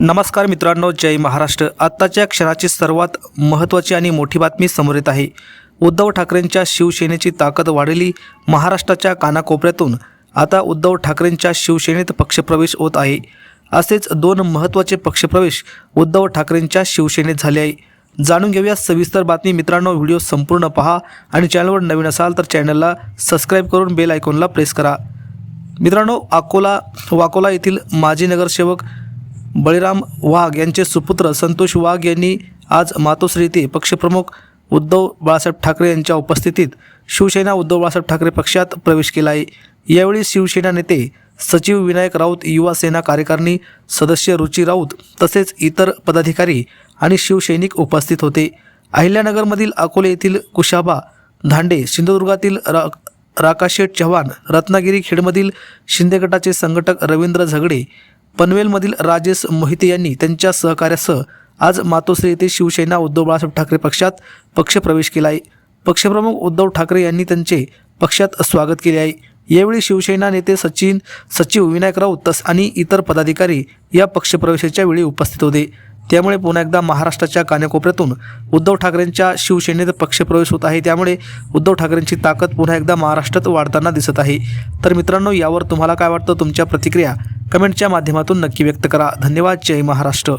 नमस्कार मित्रांनो जय महाराष्ट्र. आत्ताच्या क्षणाची सर्वात महत्त्वाची आणि मोठी बातमी समोर येत आहे. उद्धव ठाकरेंच्या शिवसेनेची ताकद वाढली महाराष्ट्राच्या कानाकोपऱ्यातून. आता उद्धव ठाकरेंच्या शिवसेनेत पक्षप्रवेश होत आहे. असेच दोन महत्त्वाचे पक्षप्रवेश उद्धव ठाकरेंच्या शिवसेनेत झाले आहे. जाणून घेऊया सविस्तर बातमी. मित्रांनो व्हिडिओ संपूर्ण पहा आणि चॅनलवर नवीन असाल तर चॅनलला सबस्क्राईब करून बेल आयकॉनला प्रेस करा. मित्रांनो अकोला वाकोला येथील माजी नगरसेवक बळीराम वाघ यांचे सुपुत्र संतोष वाघ यांनी आज मातोश्री येथे पक्षप्रमुख उद्धव बाळासाहेब ठाकरे यांच्या उपस्थितीत शिवसेना उद्धव बाळासाहेब ठाकरे पक्षात प्रवेश केला आहे. यावेळी शिवसेना नेते सचिव विनायक राऊत युवा सेना कार्यकारिणी सदस्य रुची राऊत तसेच इतर पदाधिकारी आणि शिवसैनिक उपस्थित होते. अहिल्यानगरमधील अकोले येथील कुशाबा धांडे सिंधुदुर्गातील रा राकाशेठ चव्हाण रत्नागिरी खेडमधील शिंदे गटाचे संघटक रवींद्र झगडे पनवेलमधील राजेश मोहिते यांनी त्यांच्या सहकार्यासह आज मातोश्री येथे शिवसेना उद्धव बाळासाहेब ठाकरे पक्षात पक्षप्रवेश केला आहे. पक्षप्रमुख उद्धव ठाकरे यांनी त्यांचे पक्षात स्वागत केले आहे. यावेळी शिवसेना नेते सचिन सचिव विनायक राऊत तस आणि इतर पदाधिकारी या पक्षप्रवेशाच्या वेळी उपस्थित होते. त्यामुळे पुन्हा एकदा महाराष्ट्राच्या कानाकोपऱ्यातून उद्धव ठाकरेंच्या शिवसेनेत पक्षप्रवेश होत आहे. त्यामुळे उद्धव ठाकरेंची ताकद पुन्हा एकदा महाराष्ट्रात वाढताना दिसत आहे. तर मित्रांनो यावर तुम्हाला काय वाटतं? तुमच्या प्रतिक्रिया कमेंटच्या माध्यमातून नक्की व्यक्त करा. धन्यवाद. जय महाराष्ट्र.